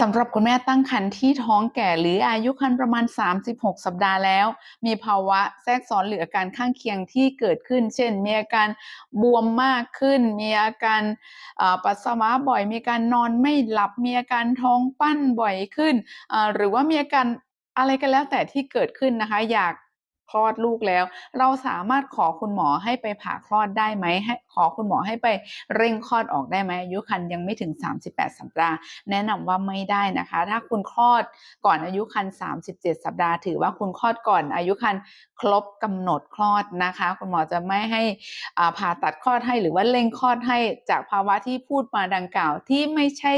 สำหรับคุณแม่ตั้งครรภ์ที่ท้องแก่หรืออายุครรภ์ประมาณ 36 สัปดาห์แล้ว มีภาวะแทรกซ้อนหรืออาการข้างเคียงที่เกิดขึ้น เช่น มีอาการบวมมากขึ้น มีอาการปัสสาวะบ่อย มีการนอนไม่หลับ มีอาการท้องปั้นบ่อยขึ้น หรือว่ามีอาการอะไรก็แล้วแต่ที่เกิดขึ้นนะคะอยาก คลอดลูกแล้ว เราสามารถขอคุณหมอให้ไปผ่าคลอดได้ไหมให้ขอคุณหมอให้ไปเร่งคลอดออกได้ไหมอายุครรภ์ยังไม่ถึง 38 สัปดาห์ แนะนำว่าไม่ได้นะคะ ถ้าคุณคลอดก่อนอายุครรภ์37 สัปดาห์ ถือว่าคุณคลอดก่อนอายุครรภ์ครบกำหนดคลอดนะคะ คุณหมอจะไม่ให้ผ่าตัดคลอดให้หรือว่าเร่งคลอดให้จากภาวะที่พูดมาดังกล่าวที่ไม่ใช่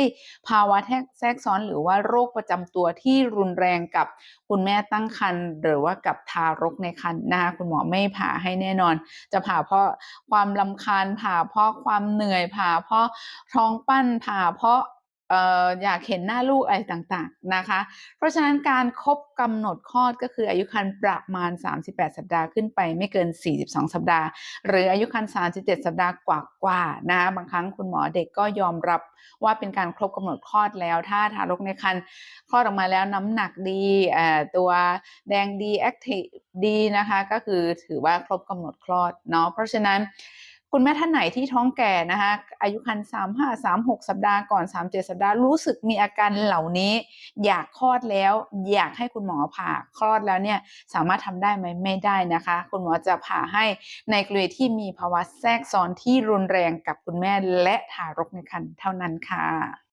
ภาวะแทรกซ้อนหรือว่าโรคประจำตัวที่รุนแรงกับคุณแม่ตั้งครรภ์หรือว่ากับทารกในครรภ์นะคะคุณหมอไม่ผ่าให้แน่นอน จะผ่าเพราะความลำคาญผ่าเพราะความเหนื่อยผ่าเพราะท้องปั้นผ่าเพราะอยากเห็นหน้าลูกอะไรต่างๆนะคะ เพราะฉะนั้นการครบกำหนดคลอดก็คืออายุครรภ์ประมาณ 38 สัปดาห์ขึ้นไปไม่เกิน 42 สัปดาห์ หรืออายุครรภ์37 สัปดาห์กว่าๆนะคะบางครั้งคุณหมอเด็กก็ยอมรับว่าเป็นการครบกำหนดคลอดแล้ว ถ้าทารกในครรภ์คลอดออกมาแล้วน้ำหนักดีตัวแดงดีแอคทีฟ ดีนะคะก็คือถือว่าครบกำหนดคลอดเนาะเพราะฉะนั้นคุณแม่ท่านไหนที่ท้องแก่นะคะอายุครรภ์35 36สัปดาห์ก่อน37สัปดาห์รู้สึกมีอาการเหล่านี้ อยากคลอดแล้ว อยากให้คุณหมอผ่าคลอดแล้วเนี่ยสามารถทำได้ไหมไม่ได้นะคะ คุณหมอจะผ่าให้ในกรณีที่มีภาวะแทรกซ้อนที่รุนแรงกับคุณแม่และทารกในครรภ์เท่านั้นค่ะ